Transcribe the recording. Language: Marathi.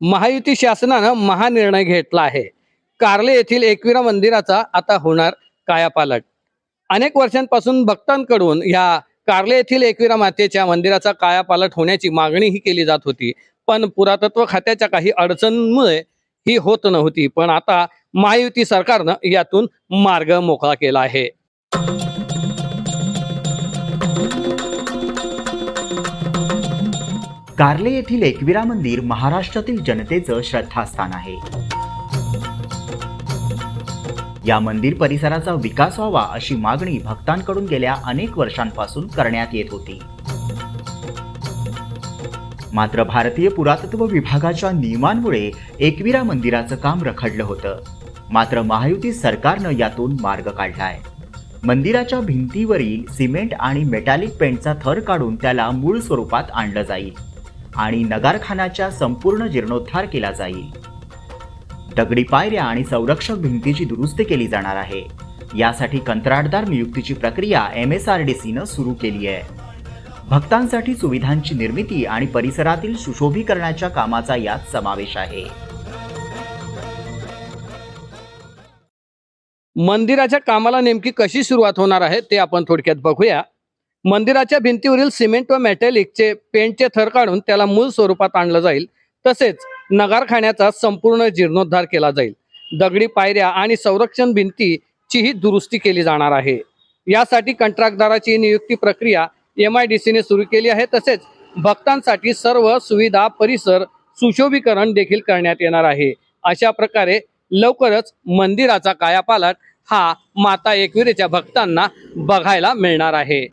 महायुती शासनानं महानिर्णय घेतला आहे. कार्ले येथील एकविरा मंदिराचा आता होणार कायापालट. अनेक वर्षांपासून भक्तांकडून या कार्ले येथील एकविरा मातेच्या मंदिराचा कायापालट होण्याची मागणीही केली जात होती. पण पुरातत्व खात्याच्या काही अडचणमुळे ही होत नव्हती. पण आता महायुती सरकारनं यातून मार्ग मोकळा केला आहे. कार्ले येथील एकविरा मंदिर महाराष्ट्रातील जनतेचं श्रद्धास्थान आहे. या मंदिर परिसराचा विकास व्हावा अशी मागणी भक्तांकडून गेल्या अनेक वर्षांपासून करण्यात येत होती. मात्र भारतीय पुरातत्व विभागाच्या नियमांमुळे एकविरा मंदिराचं काम रखडलं होतं. मात्र महायुती सरकारनं यातून मार्ग काढलाय. मंदिराच्या भिंतीवरील सिमेंट आणि मेटॅलिक पेंटचा थर काढून त्याला मूळ स्वरूपात आणलं जाईल. आणि नगारखानाच्या संपूर्ण जीर्णोद्धार केला जाईल. दगडी पायऱ्या आणि संरक्षक भिंतीची दुरुस्ती केली जाणार आहे. यासाठी कंत्राटदार नियुक्तीची प्रक्रिया एम एस आर डी सीनं सुरू केली आहे. भक्तांसाठी सुविधांची निर्मिती आणि परिसरातील सुशोभीकरणाच्या कामाचा यात समावेश आहे. मंदिराच्या कामाला नेमकी कशी सुरुवात होणार आहे ते आपण थोडक्यात बघूया. मंदिराच्या भिंतीवरील सिमेंट व मेटॅलिकचे पेंटचे थर काढून त्याला मूळ स्वरूपात आणलं जाईल. तसेच नगारखान्याचा संपूर्ण जीर्णोद्धार केला जाईल. दगडी पायऱ्या आणि संरक्षण भिंतीचीही दुरुस्ती केली जाणार आहे. यासाठी कंत्राटदाराची नियुक्ती प्रक्रिया एम आय डी सीने सुरू केली आहे. तसेच भक्तांसाठी सर्व सुविधा परिसर सुशोभीकरण देखील करण्यात येणार आहे. अशा प्रकारे लवकरच मंदिराचा कायापालट हा माता एकविरेच्या भक्तांना बघायला मिळणार आहे.